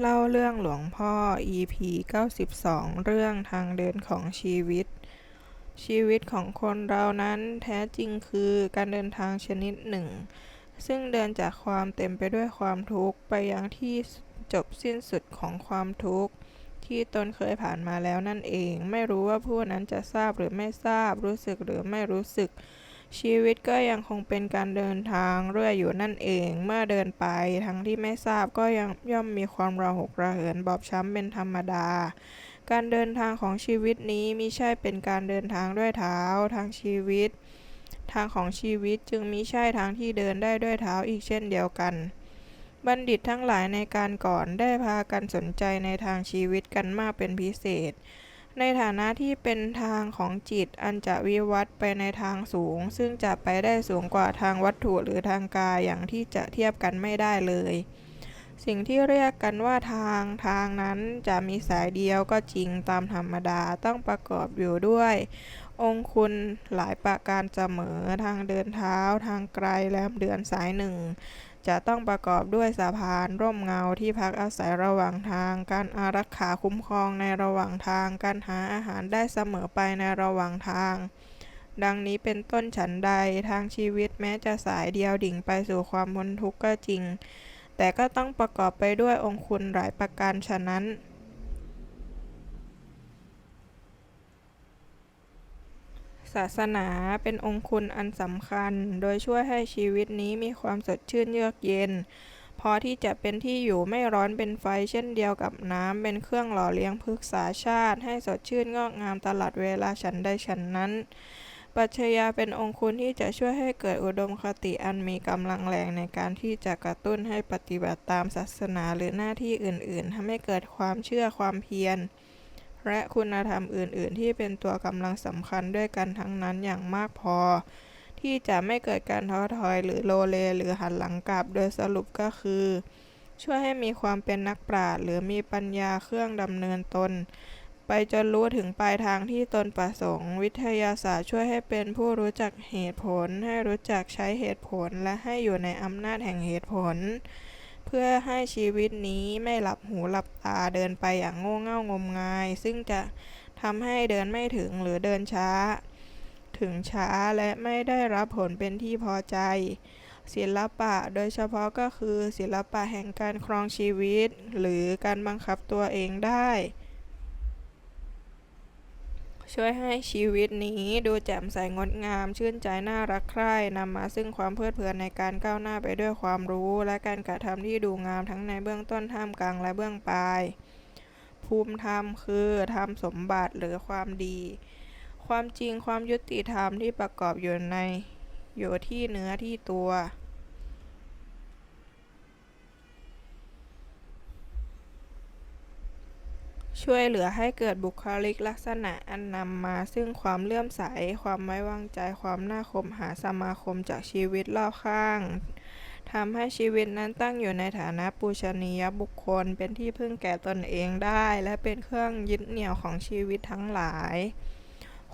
เล่าเรื่องหลวงพ่อ EP 92 เรื่องทางเดินของชีวิต ชีวิตของคนเรานั้นแท้จริงคือการเดินทางชนิดหนึ่ง ซึ่งเดินจากความเต็มไปด้วยความทุกข์ ไปยังที่จบสิ้นสุดของความทุกข์ ที่ตนเคยผ่านมาแล้วนั่นเอง ไม่รู้ว่าผู้นั้นจะทราบหรือไม่ทราบ รู้สึกหรือไม่รู้สึก ชีวิตก็ยังคงเป็นการเดินทางเรื่อยอยู่นั่นเอง เมื่อเดินไปทั้งที่ไม่ทราบก็ยังย่อมมีความระหกระเหินบอบช้ำเป็นธรรมดา การเดินทางของชีวิตนี้มิใช่เป็นการเดินทางด้วยเท้าทางชีวิต ทางของชีวิตจึงมิใช่ทางที่เดินได้ด้วยเท้าอีกเช่นเดียวกัน บัณฑิตทั้งหลายในการก่อนได้พากันสนใจในทางชีวิตกันมากเป็นพิเศษ ในฐานะที่เป็นทางของจิตอันจะวิวัฒไปในทางสูง ซึ่งจะไปได้สูงกว่าทางวัตถุหรือทางกายอย่างที่จะเทียบกันไม่ได้เลย สิ่งที่เรียกกันว่าทางทางนั้นจะมีสายเดียวก็จริงตามธรรมดาต้องประกอบอยู่ด้วย องคุณหลายประการเสมอทางเดินเท้า ทางไกลแลมเดือนสายหนึ่ง จะต้องประกอบด้วยสะพานร่มเงาที่พักอาศัยระหว่างทาง การอารักขาคุ้มครองในระหว่างทาง การหาอาหารได้เสมอไปในระหว่างทาง ดังนี้เป็นต้นฉันใดทางชีวิตแม้จะสายเดียวดิ่งไปสู่ความพ้นทุกข์ก็จริง แต่ก็ต้องประกอบไปด้วยองค์คุณหลายประการฉะนั้น ศาสนาเป็นองค์คุณอันสำคัญ โดยช่วยให้ชีวิตนี้มีความสดชื่นเยือกเย็น พอที่จะเป็นที่อยู่ไม่ร้อนเป็นไฟเช่นเดียวกับน้ำเป็นเครื่องหล่อเลี้ยงพฤกษาชาติ ให้สดชื่นงอกงามตลอดเวลาฉันใดฉันนั้น ปัจจยาเป็นองค์คุณที่จะช่วยให้เกิดอุดมคติอันมีกำลังแรงในการที่จะกระตุ้นให้ปฏิบัติตามศาสนาหรือหน้าที่อื่น ๆทำให้เกิดความเชื่อความเพียร และคุณธรรมอื่น ๆ ที่เป็นตัวกำลังสำคัญด้วยกันทั้งนั้นอย่างมากพอ ที่จะไม่เกิดการท้อถอยหรือโลเลหรือหันหลังกลับ โดยสรุปก็คือ ช่วยให้มีความเป็นนักปราชญ์หรือมีปัญญาเครื่องดำเนินตน ไปจนรู้ถึงปลายทางที่ตนประสงค์ วิทยาศาสตร์ช่วยให้เป็นผู้รู้จักเหตุผล ให้รู้จักใช้เหตุผลและให้อยู่ในอำนาจแห่งเหตุผล พื่อให้ชีวิตนี้ไม่หลับหูหลับตาเดินไปอย่างโง่เง่างมงาย ซึ่งจะทำให้เดินไม่ถึงหรือเดินช้า ถึงช้าและไม่ได้รับผลเป็นที่พอใจ ศิลปะโดยเฉพาะก็คือศิลปะแห่งการครองชีวิต หรือการบังคับตัวเองได้ ช่วยให้ชีวิตนี้ดูแจ่มใสงดงาม ชื่นใจน่ารักใคร่นำมาซึ่งความเพลิดเพลินในการก้าวหน้าไปด้วยความรู้ และการกระทำที่ดูงามทั้งในเบื้องต้นท่ามกลางและเบื้องปลาย ภูมิธรรมคือธรรมสมบัติหรือความดี ความจริงความยุติธรรมที่ประกอบอยู่ในอยู่ที่เนื้อที่ตัว ช่วยเหลือให้เกิดบุคลิกลักษณะอันนำมาซึ่งความเลื่อมใส ความไว้วางใจ ความน่าคบหาสมาคมจากชีวิตรอบข้างทำให้ชีวิตนั้นตั้งอยู่ในฐานะปูชนียบุคคล เป็นที่พึ่งแก่ตนเองได้ และเป็นเครื่องยึดเหนี่ยวของชีวิตทั้งหลาย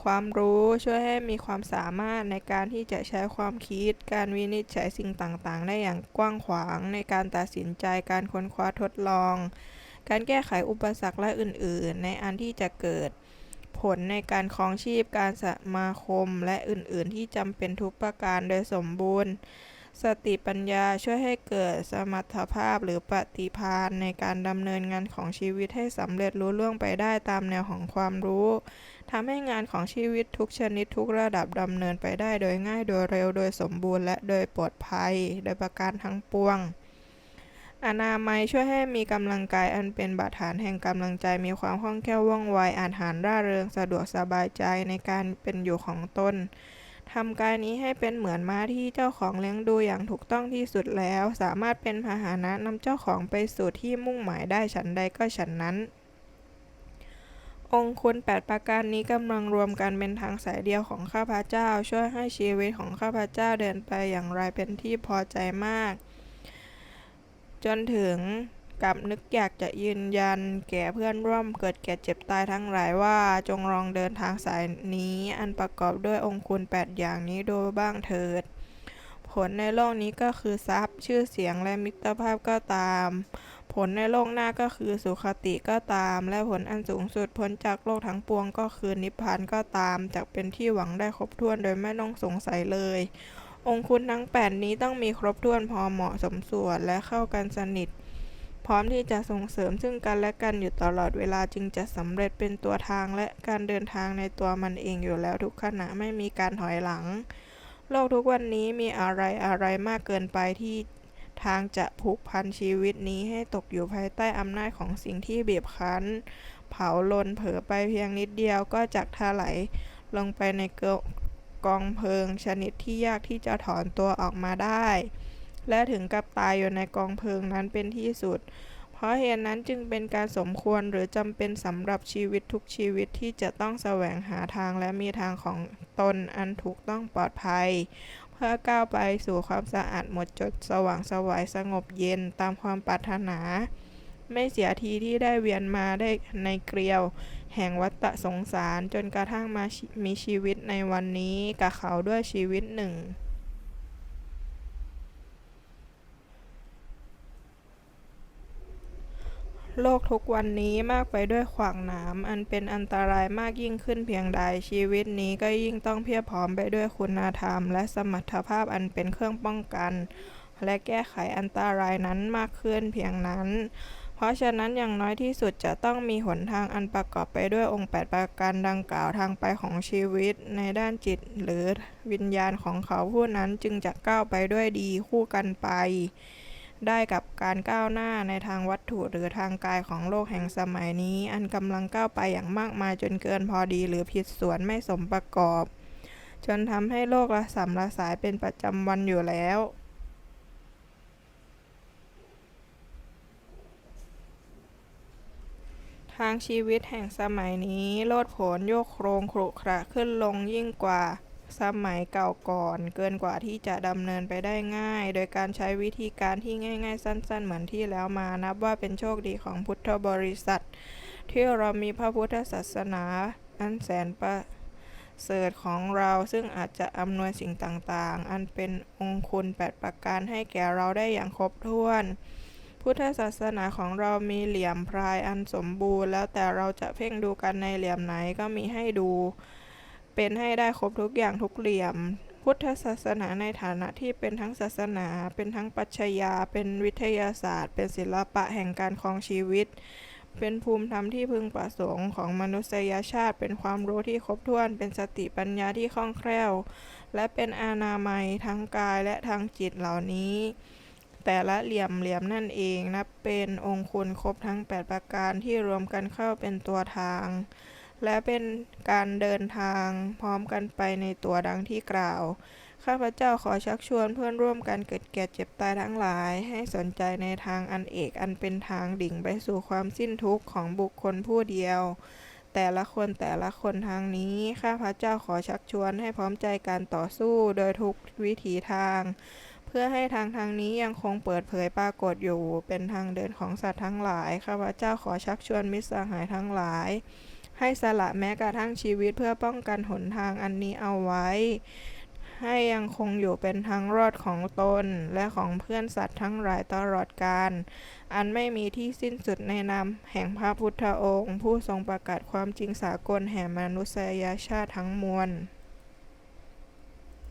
ความรู้ช่วยให้มีความสามารถในการที่จะใช้ความคิด การวินิจฉัยสิ่งต่างๆ ได้อย่างกว้างขวางในการตัดสินใจ การค้นคว้าทดลอง การแก้ไขอุปสรรคและอื่น ๆ ในอันที่จะเกิดผลในการครองชีพการสมาคมและอื่น ๆ ที่จำเป็นทุกประการโดยสมบูรณ์ สติปัญญาช่วยให้เกิดสมรรถภาพหรือปฏิภาณในการดำเนินงานของชีวิตให้สำเร็จลุล่วงไปได้ตามแนวของความรู้ทำให้งานของชีวิตทุกชนิดทุกระดับดำเนินไปได้โดยง่ายโดยเร็วโดยสมบูรณ์และโดยปลอดภัย โดยประการทั้งปวง อนามัยช่วยให้มีกำลังกายอันเป็นบาดฐานแห่งกำลังใจมีความคล่องแคล่วว่องไวอาจหารร่าเริงสะดวกสบายใจในการเป็นอยู่ของตนทำกายนี้ให้เป็นเหมือนม้าที่เจ้าของเลี้ยงดูอย่างถูกต้องที่สุดแล้ว สามารถเป็นพาหนะนำเจ้าของไปสู่ที่มุ่งหมายได้ฉันใดก็ฉันนั้น องค์คุณแปดประการนี้กำลังรวมกันเป็นทางสายเดียวของข้าพเจ้า ช่วยให้ชีวิตของข้าพเจ้าเดินไปอย่างไรเป็นที่พอใจมาก จนถึงกับนึกอยากจะยืนยันแก่เพื่อนร่วมเกิดแก่เจ็บตายทั้งหลายว่าจงลองเดินทางสายนี้อันประกอบด้วยองค์คุณแปดอย่างนี้ดูบ้างเถิด ผลในโลกนี้ก็คือทรัพย์ ชื่อเสียงและมิตรภาพก็ตาม ผลในโลกหน้าก็คือสุคติก็ตาม และผลอันสูงสุดพ้นจากโลกทั้งปวงก็คือนิพพานก็ตามจักเป็นที่หวังได้ครบถ้วนโดยไม่ต้องสงสัยเลย องค์คุณทั้ง 8 นี้ต้องมีครบถ้วนพอเหมาะสมส่วนและเข้ากันสนิท พร้อมที่จะส่งเสริมซึ่งกันและกันอยู่ตลอดเวลาจึงจะสำเร็จเป็นตัวทางและการเดินทางในตัวมันเองอยู่แล้วทุกขณะไม่มีการถอยหลัง โลกทุกวันนี้มีอะไรอะไรมากเกินไปที่ทางจะผูกพันชีวิตนี้ให้ตกอยู่ภายใต้อำนาจของสิ่งที่บีบคั้น เผาลนเผลอไปเพียงนิดเดียวก็จักถลายลงไปใน กองเพลิงชนิดที่ยากที่จะถอนตัวออกมาได้ และถึงกับตายอยู่ในกองเพลิงนั้นเป็นที่สุด เพราะเหตุนั้นจึงเป็นการสมควรหรือจำเป็นสำหรับชีวิตทุกชีวิตที่จะต้องแสวงหาทางและมีทางของตนอันถูกต้องปลอดภัย เพื่อก้าวไปสู่ความสะอาดหมดจดสว่างสวัยสงบเย็นตามความปรารถนา ไม่เสียทีที่ได้เวียนมาได้ในเกลียว แห่งวัฏสงสารจนกระทั่งมามีชีวิตในวันนี้กับเขาด้วยชีวิตหนึ่ง โลกทุกวันนี้มากไปด้วยขวากหนาม อันเป็นอันตรายมากยิ่งขึ้นเพียงใดชีวิตนี้ก็ยิ่งต้องเพียบพร้อมไปด้วยคุณธรรม และสมรรถภาพอันเป็นเครื่องป้องกัน และแก้ไขอันตรายนั้นมากขึ้นเพียงนั้น เพราะฉะนั้นอย่างน้อยที่สุดจะต้องมีหนทางอันประกอบไปด้วยองค์ 8 ประการดังกล่าวทางไปของชีวิต ในด้านจิตหรือวิญญาณของเขาผู้นั้นจึงจะก้าวไปด้วยดีคู่กันไป ได้กับการก้าวหน้าในทางวัตถุหรือทางกายของโลกแห่งสมัยนี้ อันกำลังก้าวไปอย่างมากมายจนเกินพอดีหรือผิดส่วนไม่สมประกอบ จนทำให้โลกระสำระสายเป็นประจำวันอยู่แล้ว ทางชีวิตแห่งสมัยนี้โลดโผนโยกโครงขรุขระขึ้นลงยิ่งกว่าสมัยเก่าก่อน เกินกว่าที่จะดำเนินไปได้ง่าย โดยการใช้วิธีการที่ง่าย ๆ สั้น ๆ เหมือนที่แล้วมานับว่าเป็นโชคดีของพุทธบริษัท ที่เรามีพระพุทธศาสนาอันแสนประเสริฐของเราซึ่งอาจจะอำนวยสิ่งต่างๆ อันเป็นองคุณ8ประการให้แก่เราได้อย่างครบถ้วน พุทธศาสนาของเรามีเหลี่ยมพรายอันสมบูรณ์ แล้วแต่เราจะเพ่งดูกันในเหลี่ยมไหนก็มีให้ดู เป็นให้ได้ครบทุกอย่างทุกเหลี่ยม พุทธศาสนาในฐานะที่เป็นทั้งศาสนา เป็นทั้งปัชญาเป็นวิทยาศาสตร์ เป็นศิลปะแห่งการครองชีวิต เป็นภูมิธรรมที่พึงประสงค์ของมนุษยชาติ เป็นความรู้ที่ครบถ้วน เป็นสติปัญญาที่คล่องแคล่ว และเป็นอานามัยทั้งกายและทางจิตเหล่านี้ แต่ละเหลี่ยมเหลี่ยมนั่นเองนับเป็นองคุณครบทั้ง 8 ประการที่รวมกันเข้าเป็นตัวทาง และเป็นการเดินทางพร้อมกันไปในตัวดังที่กล่าว ข้าพเจ้าขอชักชวนเพื่อนร่วมกันเกิดแก่เจ็บตายทั้งหลาย ให้สนใจในทางอันเอกอันเป็นทางดิ่งไปสู่ความสิ้นทุกข์ของบุคคลผู้เดียวแต่ละคนแต่ละคนทางนี้ ข้าพเจ้าขอชักชวนให้พร้อมใจการต่อสู้โดยทุกวิถีทาง เพื่อให้ทางทางนี้ยังคงเปิดเผยปรากฏอยู่ เป็นทางเดินของสัตว์ทั้งหลาย ข้าพเจ้าขอชักชวนมิตรสหายทั้งหลาย ให้สละแม้กระทั่งชีวิตเพื่อป้องกันหนทางอันนี้เอาไว้ ให้ยังคงอยู่เป็นทางรอดของตน และของเพื่อนสัตว์ทั้งหลายตลอดกาล อันไม่มีที่สิ้นสุดในนามแห่งพระพุทธองค์ ผู้ทรงประกาศความจริงสากลแห่งมนุษยชาติทั้งมวล